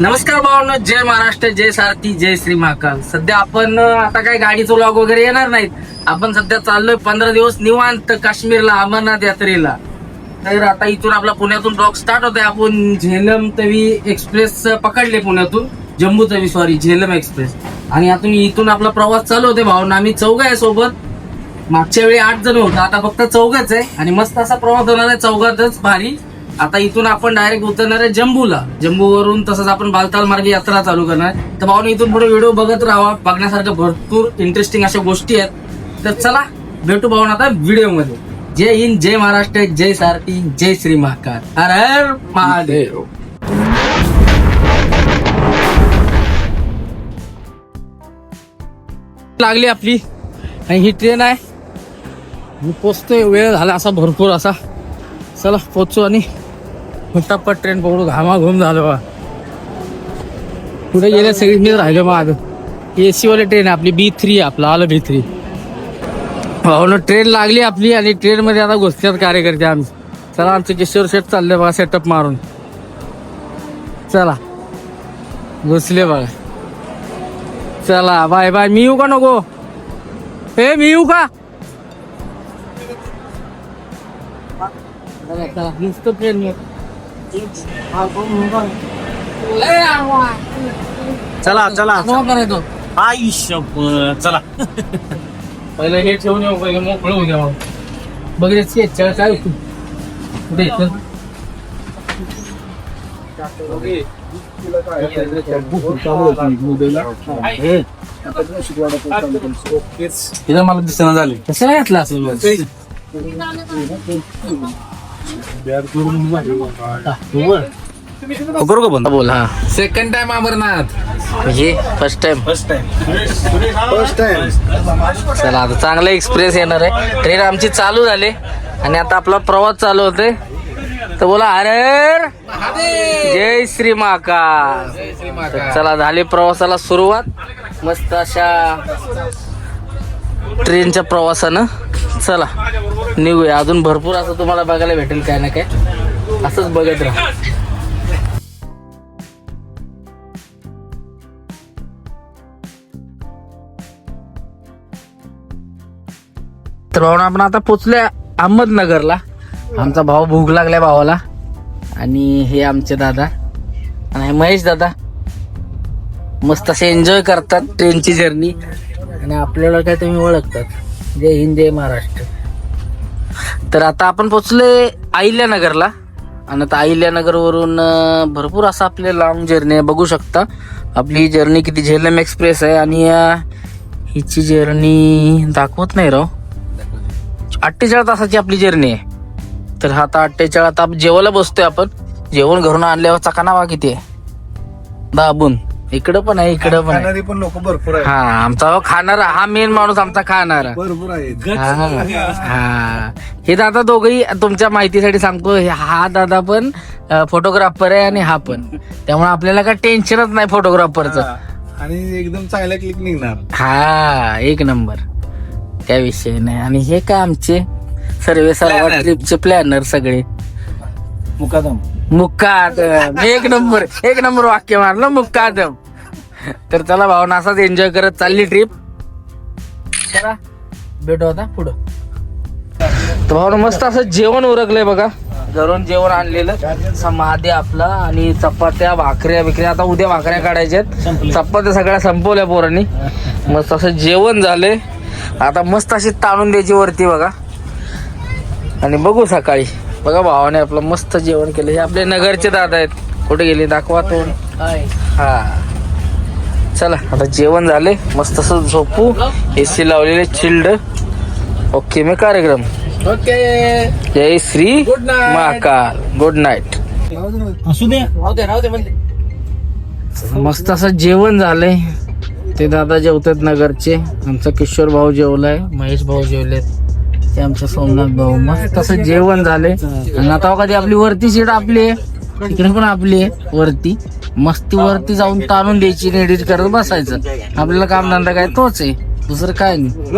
नमस्कार भावनो जय महाराष्ट्र जय सारथी जय श्री महाकाल. सध्या आपण आता काय गाडीचं व्लॉग वगैरे येणार नाहीत. आपण सध्या चाललोय पंधरा दिवस निवांत काश्मीरला अमरनाथ यात्रेला. तर आता इथून आपला पुण्यातून ब्लॉग स्टार्ट होतोय. आपण झेलम तवी एक्सप्रेस पकडले पुण्यातून. जम्बू तवी सॉरी झेलम एक्सप्रेस आणि आता इथून आपला प्रवास चालू होते भावना. आम्ही चौघ आहे सोबत. मागच्या वेळी आठ जण होतो. आता फक्त चौघच आहे. आणि मस्त असा प्रवास होणार आहे. चौघातच भारी. आता इथून आपण डायरेक्ट उतरणार आहे जम्बूला. जम्बूवरून तसंच आपण बालताल मार्गे यात्रा चालू करणार आहे. तर भाऊने इथून पुढे व्हिडिओ बघत राहा बघण्यासारख्या भरपूर इंटरेस्टिंग अशा गोष्टी आहेत. तर चला भेटू भाऊन आता व्हिडिओमध्ये जय हिंद जय महाराष्ट्र जय सारथी जय श्री महाकाल. हर हर महादेव. लागली आपली. आणि ही ट्रेन आहे. मी पोचतोय वेळ झाला असा भरपूर असा. चला पोचू आणि फटाफट ट्रेन पकडू घामाघूम झालो बा. पुढे गेले सगळी मी राहिलो मग ए सीवाली ट्रेन आहे आपली बी थ्री आपला आलं बी थ्री भाऊन ट्रेन लागली आपली आणि ट्रेन मध्ये आता घुसतात कार्यकर्ते आमचे चला आमचे किशोर शेट चालले बघा सेटअप मारून. चला. घुसले बघा चला बाय बाय. मी येऊ का नको? हे मी येऊ का? चला नुसतं ट्रेन चला चला. आयुष्य चला. पहिलं हे ठेवून येऊ पहिलं मोकळं होऊ द्या मग. बघितलं चल काय कुठे मला दिसना झाले. कसं घातलं असेल? करू का बंद? बोल हा. Second time Amarnath. हे फर्स्ट टाइम फर्स्ट टाइम चला आता चांगला एक्सप्रेस येणार आहे. ट्रेन आमची चालू झाली. आणि आता आपला प्रवास चालू होते तर बोला अरे! जय श्री महाकाल. तर चला झाली प्रवासाला सुरुवात. मस्त अशा ट्रेनच्या प्रवासानं. चला. निघूया. अजून भरपूर असं तुम्हाला बघायला भेटेल काय ना काय. असंच बघत राहा. तर भाऊ आपण आता पोचलोय अहमदनगरला. आमचा भाऊ भूक लागलाय भावाला. आणि हे आमचे दादा. आणि महेश दादा. मस्त असे एन्जॉय करतात ट्रेनची जर्नी आणि आपल्याला काय तुम्ही ओळखतात. जय हिंद जय महाराष्ट्र. तर आता आपण पोचलोय अहिल्यानगरला. आणि आता अहिल्यानगरवरून भरपूर असं आपले लॉंग जर्नी आहे. बघू शकता. आपली ही जर्नी किती झेलम एक्सप्रेस आहे आणि हिची जर्नी दाखवत नाही राव. अठ्ठेचाळीस तासाची आपली जर्नी आहे. तर आता अठ्ठेचाळीस आता जेवायला बसतोय आपण. जेवण घरून आणल्यावर चकानावा किती आहे? दाबून. इकडं पण आहे इकडं पण आहे. खाणारी पण लोक भरपूर आहेत. हा आमचा हो खाणारा हा मेन माणूस आमचा खाणारा. भरपूर आहेत हा हा. हे. दादा दोघही तुमच्या माहितीसाठी सांगतो हे- हा दादा पण फोटोग्राफर आहे आणि हा पण. त्यामुळे आपल्याला काय टेन्शनच नाही फोटोग्राफरचं हा. आणि एकदम चांगल्या क्लिक निघणार. हा एक नंबर त्या विषय नाही. आणि हे काय आमचे सर्वे सर्व Planner. ट्रिपचे प्लॅनर सगळे. मुकादम. मुक्कादम एक नंबर एक नंबर वाक्य मारलं मुक्कादम तर चला भावना असाच एन्जॉय करत चालली ट्रिप चला भेटू आता पुढं. तर भावना मस्त असं जेवण उरकलंय बघा. घरून जेवण आणलेलं. समाधी आपला आणि चपात्या भाकऱ्या बिकऱ्या. आता उद्या भाकऱ्या काढायच्या चपात्या सगळ्या संपवल्या पोरांनी. मस्त असं जेवण झालंय. आता मस्त अशी ताणून द्यायची वरती बघा. आणि बघू सकाळी. बघा भावाने आपलं मस्त जेवण केलं. हे आपले नगरचे दादा आहेत. कुठे गेले? दाखवा तोंड हा. चला आता जेवण झाले. मस्त असं झोपू. एसी लावलेले चिल्ड. ओके मी कार्यक्रम. ओके. जय श्री. महाकाल. गुड नाईट असू दे. मस्त असं जेवण झालंय. ते दादा जेवतात नगरचे. आमचा किशोर भाऊ जेवलाय. महेश भाऊ जेवलेत. ते आमच्या सोमनाथ भाऊ. मस्त असं जेवण झालंय. आणि आता कधी आपली वरती सीट आपली आहे. तिकडे पण आपली आहे वरती. मस्ती वरती जाऊन ताणून द्यायची एडिट करत बसायचं. आपल्याला कामधंदा काय तोच आहे. दुसरं काय नाही.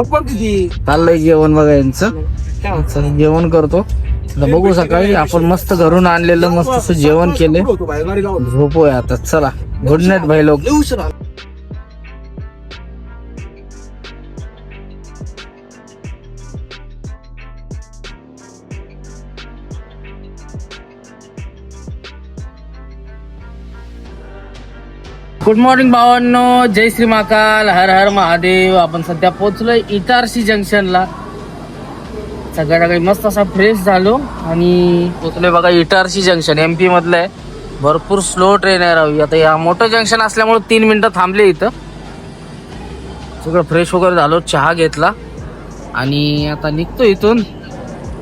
चाललंय जेवण बघा यांचं. जेवण करतो. बघू सकाळी. आपण मस्त घरून आणलेलं मस्त असं जेवण केलं झोपूया आता. चला गुड नाईट भाई लोक. गुड मॉर्निंग भावांनो जय श्री महाकाल हर हर महादेव. आपण सध्या पोहोचलोय इटारसी जंक्शनला. सगळ्या काही मस्त असा फ्रेश झालो आणि पोहोचलोय बघा इटारसी जंक्शन. एम पी मधलं आहे. भरपूर स्लो ट्रेन आहे राहू आता या मोठं जंक्शन असल्यामुळे तीन मिनटं थांबले इथं. सगळं फ्रेश वगैरे झालो. चहा घेतला. आणि आता निघतो इथून.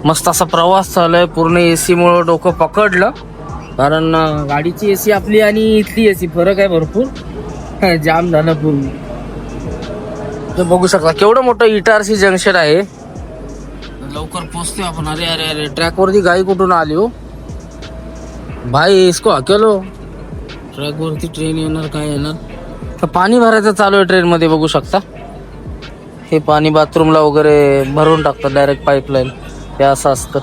मस्त असा प्रवास चालू आहे. पूर्ण ए सीमुळं डोकं पकडलं. कारण गाडीची एसी आपली आणि इथली एसी फरक आहे भरपूर. जाम झालं पूर्ण तर बघू शकता केवढं मोठं इटारसी जंक्शन आहे. लवकर पोचतोय आपण. अरे अरे अरे ट्रॅक वरती गाई कुठून आली हो? भाई इसको अकेलो. ट्रॅक वरती ट्रेन येणार काय येणार? तर पाणी भरायचं चालू आहे ट्रेन मध्ये बघू शकता. हे पाणी बाथरूमला वगैरे भरून टाकतात डायरेक्ट पाईपलाईन हे असं असतं.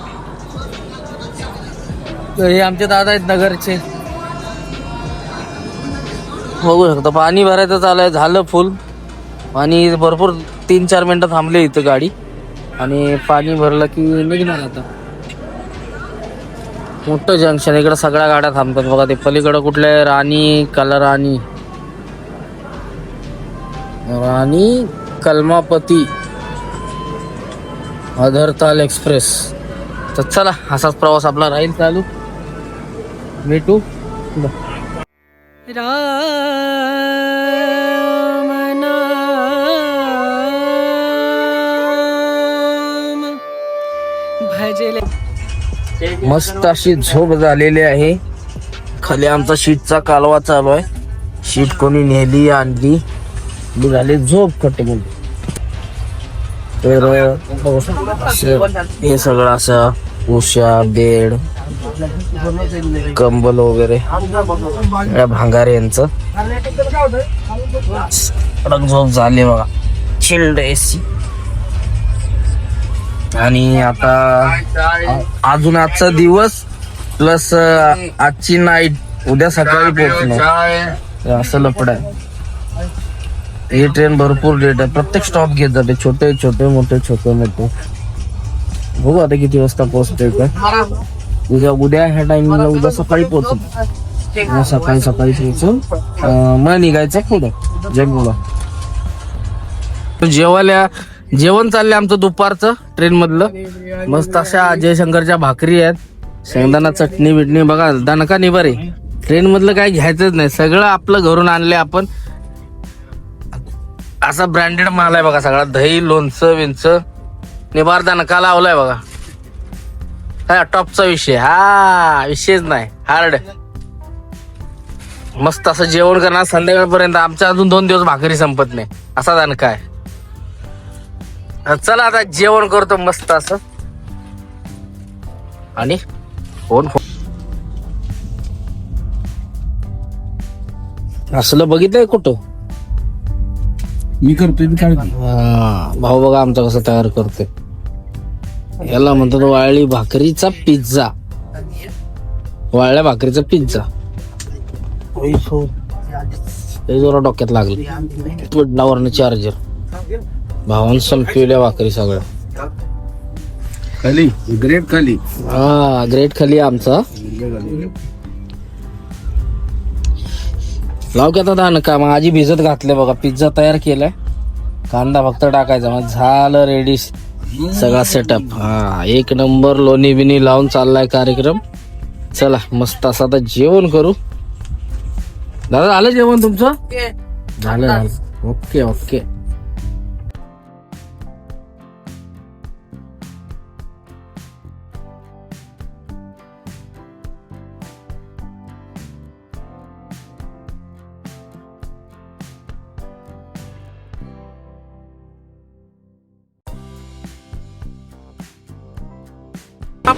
हे आमचे दादा आहेत नगरचे. बघू शकता पाणी भरायचं चालू आहे झालं फुल आणि भरपूर तीन चार मिनटं थांबले इथं गाडी. आणि पाणी भरलं की निघणार आता. मोठं जंक्शन इकडं सगळ्या गाड्या थांबतात बघा ते. पलीकडं कुठलं आहे? राणी कलराणी राणी कलमापती. अधरताल एक्सप्रेस. तर चला असाच प्रवास आपला राहील चालू. भेटू मस्त अशी झोप झालेली आहे. खाली आमचा शीटचा कालवा चालू आहे. शीट कोणी नेली आणली. झाली झोप तर असं- हे सगळं असं उशा बेड कंबल वगैरे. या भांगारे यांचं. कडक झोप झाली बघा. चिल्ड एसी आणि आता अजून आजचा दिवस प्लस आजची नाईट उद्या सकाळी पोहोचणार. असं लपड आहे. ही ट्रेन भरपूर लेट आहे. प्रत्येक स्टॉप घेत जाते. छोटे छोटे मोठे छोटे मोठे. बघू आता किती वाजता पोहोचते काय. उद्या उद्या ह्या टाइमिंगला उद्या सकाळी पोहोचत मग सकाळी सकाळी पोहोचून मग निघायचं पुढं जगमुळा जेवायला जेवण चाललंय आमचं दुपारचं ट्रेन मधलं मस्त अशा जयशंकरच्या भाकरी आहेत. शेंगदाणा चटणी बिटणी बघा दणका निबारे ट्रेन मधलं काय घ्यायचंच नाही. सगळं आपलं घरून आणलंय आपण. असा ब्रँडेड माल आहे बघा सगळा. दही लोणचं विंचं निबार दणका लावलाय बघा. हा टॉपचा विषय. हा विषयच नाही. हार्ड मस्त असं जेवण करणार संध्याकाळपर्यंत. आमच्या अजून दोन दिवस भाकरी संपत नाही. असा आहे हा, चला आता जेवण करतो मस्त असं. आणि फोन असलं बघितलंय कुठं? मी करतोय मी काय भाऊ बघा आमचा कसं तयार करतोय. याला म्हणतात वाळली भाकरीचा पिझ्झा. वाळल्या भाकरीचा पिझ्झा. हे जोरा डोक्यात लागलं. वडलावरनं चार्जर भावान संपवल्या भाकरी सगळ्या. खाली ग्रेट खाली. हा ग्रेट खाली आहे आमचा. लाव की आता दान का? मग आजी भिजत घातले बघा. पिझ्झा तयार केलाय. कांदा फक्त टाकायचा. मग झालं रेडी सगळा सेटअप हा एक नंबर लोणी बिनी लावून चाललाय कार्यक्रम. चला मस्त असं आता जेवण करू. दादा झालं जेवण तुमचं? झालं झालं. Okay okay.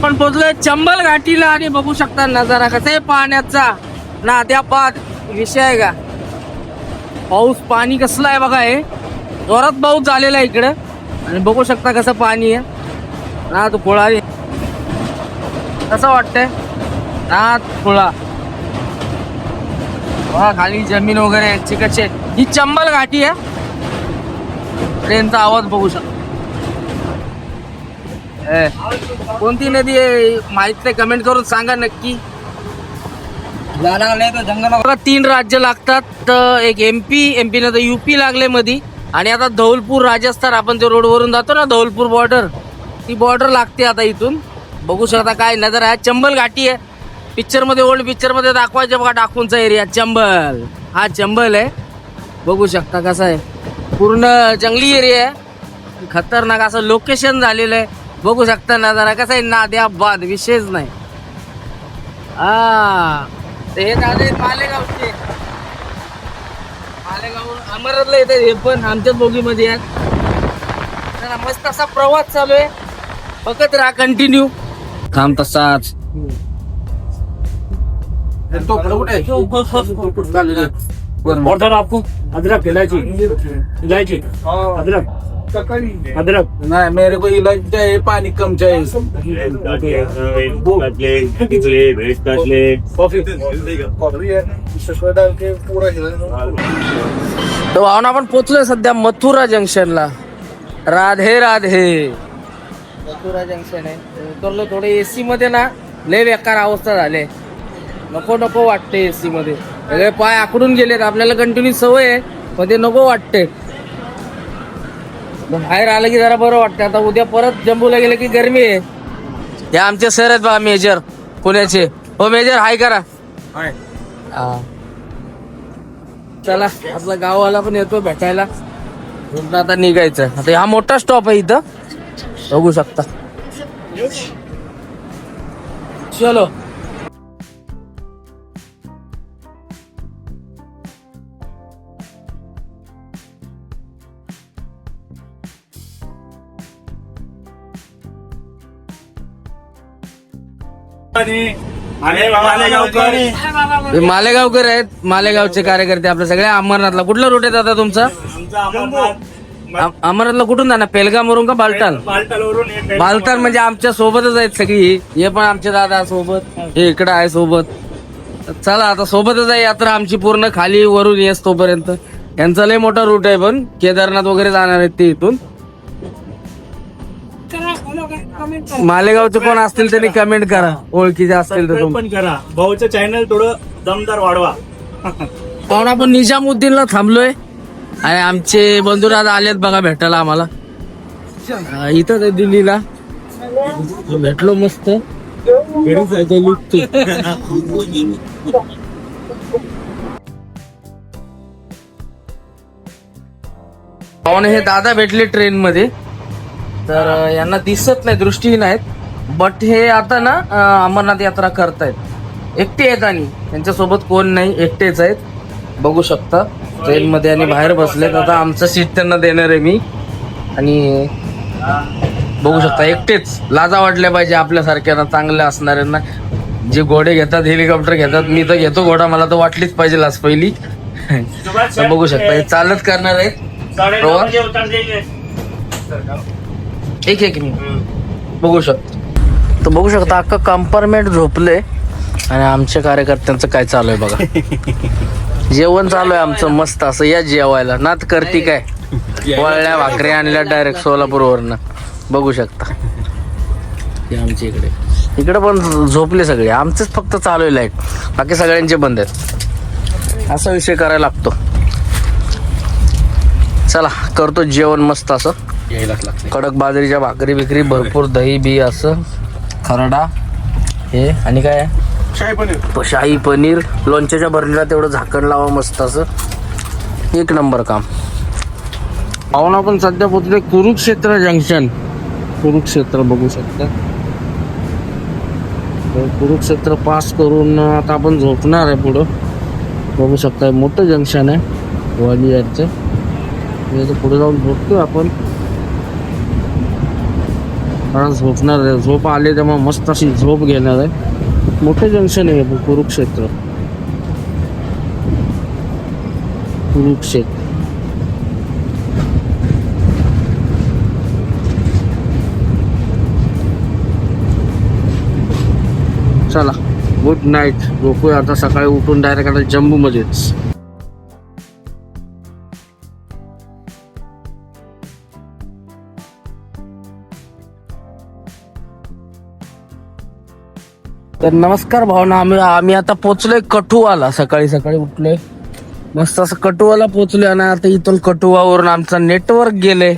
आपण पोहोचलोय चंबल घाटीला आणि बघू शकता नजारा कसं आहे पाण्याचा. नाद्यापात विषय आहे का? पाऊस पाणी कसलं आहे बघा हे. जोरात पाऊस झालेला आहे इकडं. आणि बघू शकता कसं पाणी आहे. ना तू पोळा कसं वाटतंय? ना पोळा वा खाली जमीन वगैरे आहे, चिकटचे. ही चंबल घाटी आहे. ट्रेनचा आवाज बघू शकता. कोणती नदी आहे? माहीत नाही कमेंट करून सांगा नक्की. जंगल तीन राज्य लागतात. तर एक एमपी एमपी नंतर युपी लागले मधी. आणि आता धौलपूर राजस्थान आपण जे रोडवरून जातो ना धौलपूर बॉर्डर ती बॉर्डर लागते आता इथून. बघू शकता काय नजर आहे. चंबल घाटी आहे. पिक्चरमध्ये ओल्ड पिक्चरमध्ये दाखवायचे बघा डाकूनचा एरिया चंबल. हा चंबल आहे. बघू शकता कसं आहे. पूर्ण जंगली एरिया आहे. खतरनाक असं लोकेशन झालेलं आहे. बघू शकता नजारा कसं आहे नाद्या बाद विशेष नाही. हा हे दादा आहेत मालेगावचे. मालेगाव अमरावतीला येतात हे पण आमच्याच बोगीमध्ये आहेत. जरा मस्त असा प्रवास चालू आहे. बघत राहा कंटिन्यू थांब तसाच. ऑर्डर आपको अदरक इलायची इलायची अदरक. अदरक नाही मेरे को इलाज चाहिए पानी कम चाहिए कॉफी तर भावना आपण पोचलोय सध्या मथुरा जंक्शनला राधे राधे मथुरा जंक्शन आहे उतरलो थोडे एसी मध्ये ना लय बेकार अवस्था झाले नको नको वाटते एसी मध्ये सगळे पाय आकडून गेलेत आपल्याला कंटिन्यू सवय आहे पण ते नको वाटते बाहेर आलं की जरा बरं वाटतं आता उद्या परत जम्बूला गेलं की गरमी आहे. हे आमचे सर आहेत बा मेजर पुण्याचे. हो मेजर हाय करा. हा. चला आपला गाववाला पण येतो भेटायला. म्हणून आता निघायचं. आता हा मोठा स्टॉप आहे इथं. बघू शकता. चलो. हे मालेगावकर आहेत. मालेगावचे कार्यकर्ते आपले सगळे अमरनाथला. कुठला रूट आहे दादा तुमचा? अमरनाथला कुठून जाणार? पेलगाम वरून का बालटाल? बालताल म्हणजे आमच्या सोबतच आहेत सगळी. हे पण आमचे दादा सोबत. हे इकडं आहे सोबत. चला आता सोबतच आहे यात्रा आमची पूर्ण. खाली वरून येस तोपर्यंत. यांचा लय मोठा रूट आहे पण. केदारनाथ वगैरे जाणार आहेत ते इथून. मालेगावचे कोण असतील त्यांनी कमेंट करा. ओळखीचे असतील तर तुम पण करा. भाऊचं चॅनल थोडं दमदार वाढवा. पाहुणा आपण निजामुद्दीनला थांबलोय. आणि आमचे बंधू दादा आलेत बघा भेटायला आम्हाला. इथंच आहे दिल्लीला. भेटलो मस्त. इथं. पाहुणे हे दादा भेटले ट्रेन मध्ये. तर यांना दिसत नाही दृष्टीहीन आहेत. बट हे आता ना अमरनाथ यात्रा करतायत. एकटे आहेत आणि त्यांच्यासोबत कोण नाही एकटेच आहेत. बघू शकता. ट्रेन मध्ये आणि बाहेर बसलेत. आता आमचं सीट त्यांना देणार आहे मी. आणि बघू शकता एकटेच. लाजा वाटल्या पाहिजे आपल्यासारख्यांना चांगल्या असणाऱ्यांना. जे घोडे घेतात हेलिकॉप्टर घेतात मी तर घेतो घोडा. मला तर वाटलीच पाहिजे लाच पहिली. बघू शकता हे चालत करणार आहेत. एक एक मिनिट बघू शकतो. तर बघू शकता अख्खा कंपार्टमेंट झोपले आणि आमच्या कार्यकर्त्यांचं काय चालू आहे बघा. जेवण चालू आहे आमचं मस्त असं या जेवायला. नात करती काय? वळल्या भाकरी आणल्या डायरेक्ट सोलापूरवरनं. बघू शकता. आमच्या इकडे. इकडे पण झोपले सगळे. आमचेच फक्त चालू आहे लाइट बाकी सगळ्यांचे बंद आहेत. असा विषय करायला लागतो. चला करतो जेवण मस्त असं. यायलाच लागते कडक बाजरीच्या भाकरी बिकरी भरपूर दही बी असं खरडा हे आणि काय? आहे? प- शाही पनीर. लोणच्याच्या भरणीला तेवढं झाकण लावा मस्त असं. एक नंबर काम. पाहून आपण सध्या पोचले कुरुक्षेत्र जंक्शन. कुरुक्षेत्र बघू शकता. तर कुरुक्षेत्र पास करून आता आपण झोपणार आहे पुढं. बघू शकता मोठं जंक्शन आहे. ग्वालियरचं तर पुढे जाऊन झोपतो आपण. कारण झोपणार आहे. झोप आले तेव्हा मस्त अशी झोप घेणार आहे. मोठं जंक्शन आहे कुरुक्षेत्र. कुरुक्षेत्र. चला गुड नाईट झोपूया आता. सकाळी उठून डायरेक्ट आता जम्बूमध्येच तर नमस्कार भावना आम्ही आम्ही आता पोचलोय कठुआला. सकाळी सकाळी उठलोय. मस्त असं कटुवाला पोचलोय आणि आता इथून कटुवावरून आमचं नेटवर्क गेले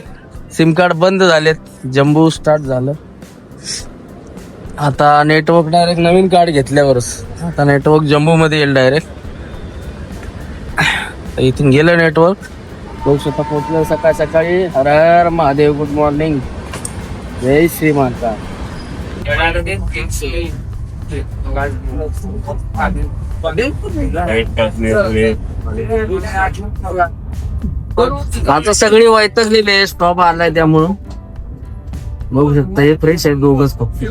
सिम कार्ड बंद झालेत. जम्बू स्टार्ट झालं. आता नेटवर्क डायरेक्ट नवीन कार्ड घेतल्यावरच. आता नेटवर्क जम्बू मध्ये येईल डायरेक्ट इथून गेलं नेटवर्क बघू शकता पोचलं सकाळ सकाळी. हर हर महादेव गुड मॉर्निंग जय श्री माता. आता सगळी वैतकलेली स्टॉप आलाय त्यामुळं. बघू शकता हे फ्रेश आहे दोघच फक्त.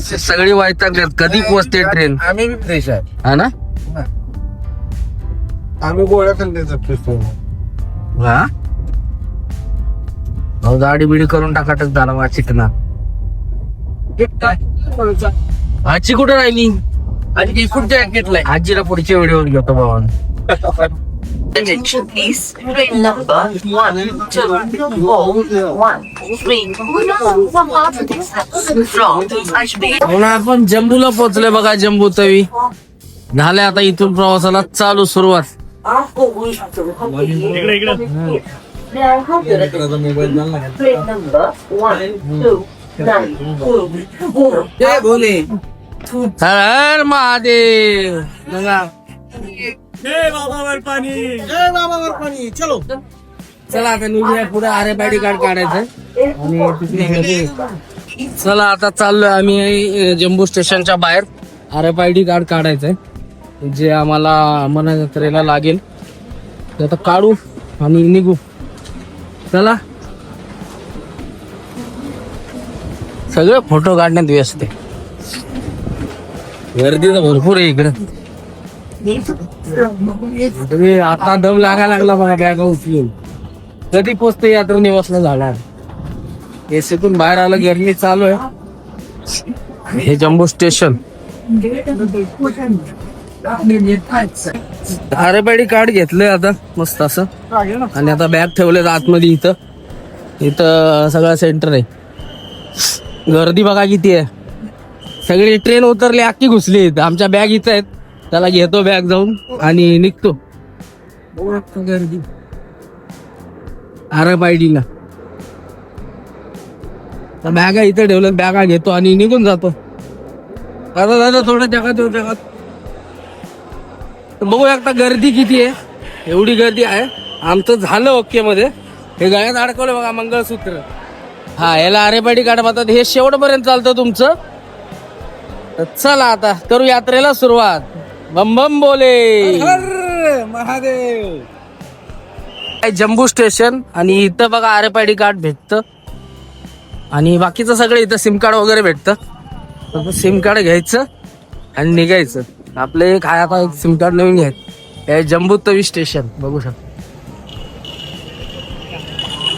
सगळी वैतागल्यात कधी पोचते ट्रेन आम्ही बी फ्रेश आहे हा ना? आम्ही गोळ्या खाल्ल्याचा फ्रेश हा? दाढी बिडी करून टाकाटच झाला वाचिक ना आजी कुठं राहिली? आजी कुठच्या घेतलाय आजीला पुढच्या व्हिडिओ घेतो भावान Attention please. Train number one two four one three from Ashby. म्हणून आपण जम्बूला पोहोचले बघा जम्बू तवी. झाले आता इथून प्रवासाला चालू सुरुवात. इकडे इकडे. Train number one two हर हर महादेव. बाबावर पाणी चला. आता निघूया पुढे आरे पायडी कार्ड काढायचं. आणि तिथे. चला आता चाललोय आम्ही जम्बू स्टेशनच्या बाहेर. R F I D card काढायचंय. जे आम्हाला मना जत्रेला लागेल. ते आता काढू आणि निघू. चला. सगळे फोटो काढण्यात व्यस्त आहे. गर्दी तर भरपूर आहे इकडं. तुम्ही आता दम लागायला लागला बघा बॅग उचलून. कधी पोचते यात्रा निवासला जाणार एसीतून बाहेर आलं गर्मी चालू आहे. हे जम्बो स्टेशन. आरेपाडी कार्ड घेतलंय आता मस्त असं. आणि आता बॅग ठेवले आतमध्ये इथं. इथं सगळं सेंटर आहे. गर्दी बघा किती आहे. सगळी ट्रेन उतरली अख्खी घुसली. आमच्या बॅग इथं आहेत. त्याला घेतो बॅग जाऊन आणि निघतो. गर्दी. अरे आय ला बॅगा इथं ठेवलं बॅगा घेतो आणि निघून जातो. दादा दादा थोडं जगात येऊ जगात. बघू एकदा गर्दी किती आहे. एवढी गर्दी आहे. आमचं झालं ओके मध्ये. हे गळ्यात अडकवलं बघा मंगळसूत्र. हा याला आरेपाडी काढ म्हणतात हे शेवटपर्यंत चालतं तुमचं. तर चला आता करू यात्रेला सुरुवात. बम बम बोले. महादेव. जम्बू स्टेशन आणि इथं बघा R F I D card भेटतं. आणि बाकीचं सगळं इथं सिम कार्ड वगैरे भेटतं. सिम कार्ड घ्यायचं आणि निघायचं. आपलं आहे आता एक सिम कार्ड नवीन घ्यायचं. हे जम्बू तवी स्टेशन बघू शकता.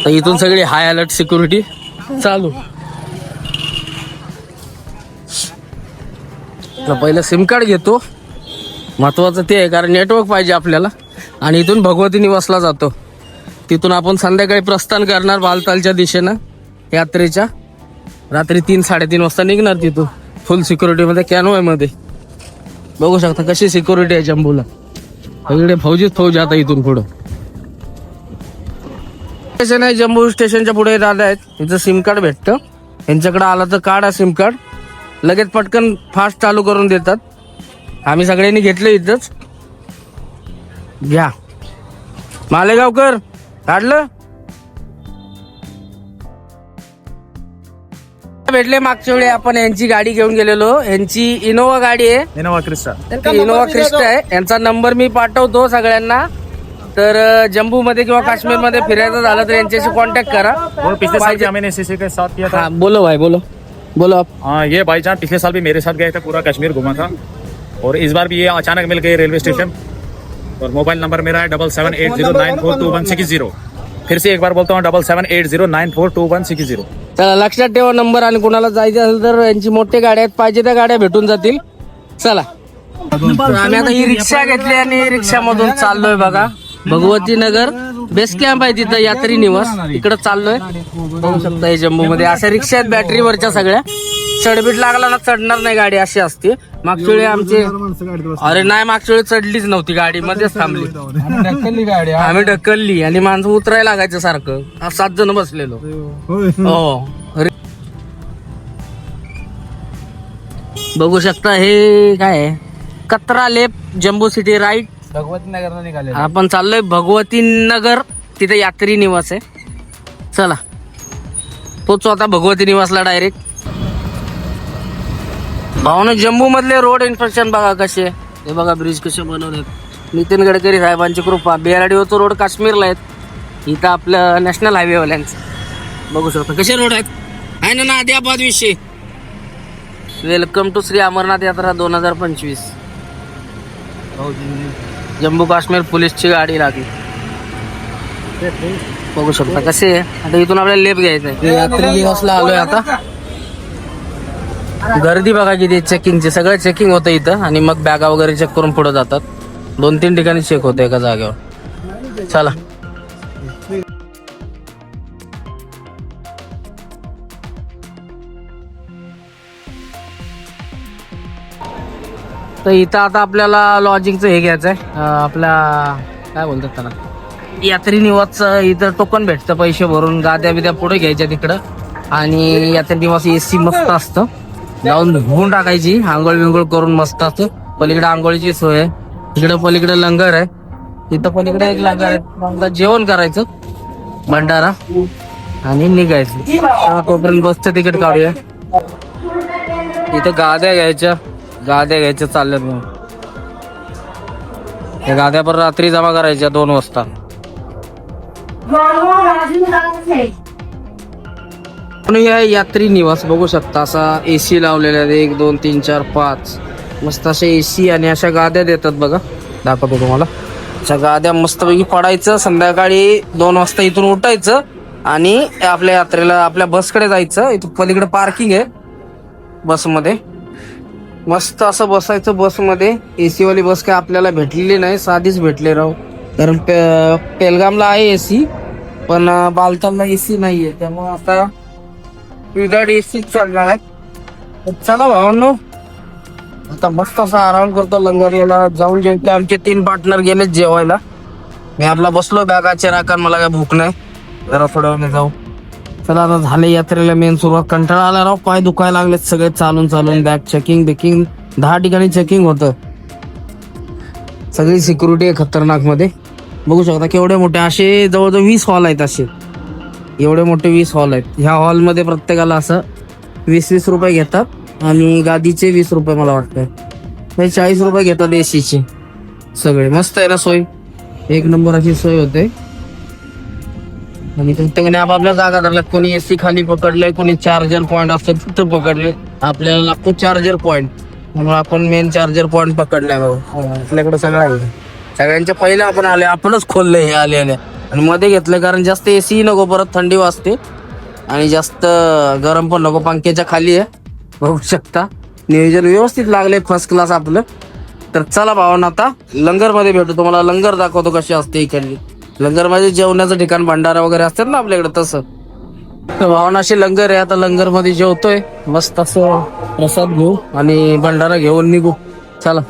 तर इथून सगळी हाय अलर्ट सिक्युरिटी चालू. तर पहिलं सिम कार्ड घेतो. महत्वाचं ते आहे कारण नेटवर्क पाहिजे आपल्याला. आणि इथून भगवती निवासला जातो. तिथून आपण संध्याकाळी प्रस्थान करणार बालतालच्या दिशेनं यात्रेच्या. रात्री तीन साडेतीन वाजता निघणार तिथून. फुल सिक्युरिटीमध्ये कॅनोयमध्ये बघू शकता कशी सिक्युरिटी आहे जम्बूला. सगळे फौजीच फौज आता इथून पुढं. स्टेशन आहे जम्बू स्टेशनच्या पुढे दादा आहेत. इथं सिम कार्ड भेटतं. यांच्याकडे आलं तर कार्ड सिम कार्ड लगेच पटकन फास्ट चालू करून देतात. आम्ही सगळ्यांनी घेतलं इथंच. घ्या. मालेगावकर काढलं? भेटले मागच्या वेळी आपण. यांची गाडी घेऊन गेलेलो. यांची इनोवा गाडी आहे. इनोवा क्रिस्टा इनोवा क्रिस्टा आहे. यांचा नंबर मी पाठवतो सगळ्यांना. तर जम्बू मध्ये किंवा काश्मीरमध्ये फिरायचं झालं तर यांच्याशी कॉन्टॅक्ट करा. और पिछले साल भी एसएससी के साथ किया था। हा बोलो भाई बोलो. बोलो आप. हाँ ये भाईजान पिछले साल भी मेरे साथ गए थे पूरा कश्मीर घुमा था। और इस बार भी ये अचानक मिल गए रेलवे स्टेशन। और मोबाइल नंबर मेरा है double seven eight zero nine four two one six zero. फिर से एक बार बोलता हूँ double seven eight zero nine four two one six zero. चला लक्षात ठेवा नंबर आणि कोणाला जायचं असेल तर यांची मोठी गाड्या आहेत पाहिजे त्या गाड्या भेटून जातील. चला. तर आम्ही आता ही रिक्षा घेतली आणि रिक्षामधून चाललोय बघा. भगवती नगर बेस कॅम्प आहे तिथं यात्री निवास. इकडं चाललोय. बघू शकता हे मध्ये अशा रिक्षा आहेत बॅटरीवरच्या सगळ्या. चढबीट लागला ना चढणार नाही गाडी अशी असते. मागच्या वेळी आमचे अरे नाही मागच्या वेळी चढलीच नव्हती गाडी. मध्येच थांबली. ढकलली गाडी आम्ही ढकलली. आणि माणसं उतरायला लागायचं सारखं. सात जण बसलेलो. हो. बघू शकता हे काय कतरा कत्रा लेप जम्बो सिटी राईट भगवती नगरला निघाले आपण चाललोय भगवती नगर. तिथे यात्री निवास आहे. चला. पोचू आता भगवती निवासला डायरेक्ट भावना जम्मू मधले रोड इन्फ्रास्ट्रक्चर बघा कसे हे बघा ब्रिज कसे बनवलेत नितीन गडकरी साहेबांची कृपा. बेराडीवरचं रोड काश्मीरला आहेत. इथं आपलं नॅशनल हायवे वाल्यांचं बघू शकता. कसे रोड आहेत? आहे ना नादियाबाद विषय. वेलकम टू श्री अमरनाथ यात्रा दोन हजार पंचवीस. जम्मू काश्मीर पोलीसची गाडी लागली. बघू शकता कसे आहे? आता इथून आपल्याला लेप घ्यायचं आहे. यात्री दिवसला आलोय आता. गर्दी बघा किती चेकिंगची सगळं चेकिंग होतं इथं आणि मग बॅगा वगैरे चेक करून पुढे जातात. दोन तीन ठिकाणी चेक होतं एका जागेवर. चला. तर इथं आता आपल्याला लॉजिंगचं हे घ्यायचं आहे आपल्या काय बोलतात त्याला? यात्री निवासचं इथं टोकन भेटतं पैसे भरून गाद्या बिद्या पुढे घ्यायच्या तिकडं. आणि यात्री निवास सी मस्त असतं. जाऊन धुवून टाकायची आंघोळ बिंघोळ करून मस्त असतं. पलीकडे आंघोळीची सोय आहे. इकडं पलीकडे लंगर आहे. इथं पलीकडे एक लंगर आहे. जेवण करायचं. भंडारा. आणि निघायचं. कोपर्यंत बसचं तिकीट काढूया. इथं गाद्या घ्यायच्या. गाद्या घ्यायच्या चालल्यात मग या गाद्या पण रात्री जमा करायच्या दोन वाजता. पण या यात्री निवास बघू शकता असा एसी लावलेला आहे. एक दोन तीन चार पाच. मस्त अशा एसी आणि अशा गाद्या देतात बघा. दाखवतो तुम्हाला. अशा गाद्या मस्तपैकी पडायचं संध्याकाळी दोन वाजता इथून उठायचं आणि आपल्या यात्रेला आपल्या बसकडे जायचं. इथं पलीकडे पार्किंग आहे बसमध्ये मस्त असं बसायचं बसमध्ये. ए सीवाली बस काय आपल्याला भेटलेली नाही साधीच भेटले राव. कारण पे- पेलगामला आहे ए सी पण बालथनला ए सी नाही नाहीये. त्यामुळं आता विदाउट एसी चालणार आहे. चला भावांनो आता मस्त असा आराम करतो लंगरला जाऊन जेवते. आमचे तीन पार्टनर गेले जेवायला. मी आपला बसलो बॅगाच्या राखण मला काय भूक नाही. जरा थोड्या वेळ जाऊ. चला आता झाले यात्रेला मेन सुरुवात. कंटाळा आला राव पाय दुखायला लागले सगळे चालून चालून बॅग चेकिंग बेकिंग दहा ठिकाणी चेकिंग होतं. सगळी सिक्युरिटी आहे खतरनाकमध्ये बघू शकता केवढे मोठे असे जवळजवळ वीस हॉल आहेत असे. एवढे मोठे वीस हॉल आहेत. ह्या हॉलमध्ये प्रत्येकाला असं वीस वीस रुपये घेतात आणि गादीचे वीस रुपये मला वाटतं म्हणजे चाळीस रुपये घेतात एसीचे सगळे. मस्त आहे ना सोय? एक नंबर अशी सोय होते. आणि आपापल्या जागा धरल्या. कोणी एसी खाली पकडलंय कोणी चार्जर पॉईंट असतं तिथं पकडले आपल्याला लागतो चार्जर पॉईंट म्हणून आपण मेन चार्जर पॉईंट पकडलाय बाबा हो, आपल्याकडे सगळं आहे. सगळ्यांच्या पहिल्या आपण आले आपणच खोललं हे आले आले आणि मध्ये घेतलं कारण जास्त एसी नको परत थंडी वाजते. आणि जास्त गरम पण नको. पंख्याच्या खाली आहे. बघू शकता. नियोजन व्यवस्थित लागले फर्स्ट क्लास आपलं. तर चला भावांना आता लंगरमध्ये भेटू. तुम्हाला लंगर दाखवतो कशी असते इकडली. लंगरमध्ये जेवणाचं ठिकाण भंडारा वगैरे असतात ना आपल्याकडे तसं. भावनाशी लंगर आहे आता लंगरमध्ये जेवतोय. मस्त असं प्रसाद घेऊ आणि भंडारा घेऊन निघू. चला.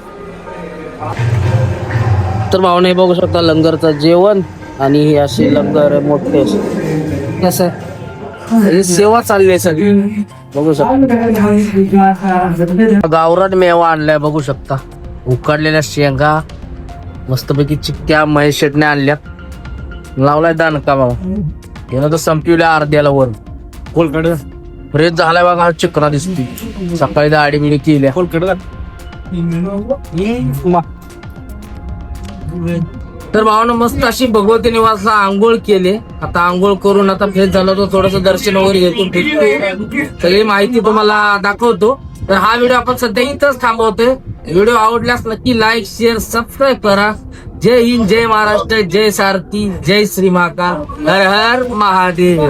तर भावना हे बघू शकता लंगरचं जेवण आणि हे अशी लंगर आहे मोठे कसं आहे? ही सेवा चालली आहे सगळी. बघू शकता. गावरान मेवा आणलाय बघू शकता. उकडलेल्या शेंगा मस्तपैकी चिक्क्या महेश शेटने आणल्यात. लावलाय दानका बाबा यानं तर संपवल्या अर्ध्याला वर. कोलकडे? फ्रेश झालाय बघा हा चिकना दिसते सकाळी दाढी बिडी केल्या. कोलकडे तर भावानं मस्त अशी भगवती निवासला आंघोळ केले. आता आंघोळ करून आता फ्रेश झालं तर थोडस दर्शन वगैरे घेतो फिरतो सगळी माहिती तुम्हाला दाखवतो. तर हा व्हिडिओ आपण सध्या इथंच थांबवतोय. व्हिडिओ आवडल्यास नक्की लाईक शेअर सबस्क्राईब करा. जय हिंद जय महाराष्ट्र जय सारथी जय श्री महाकाल हर हर महादेव।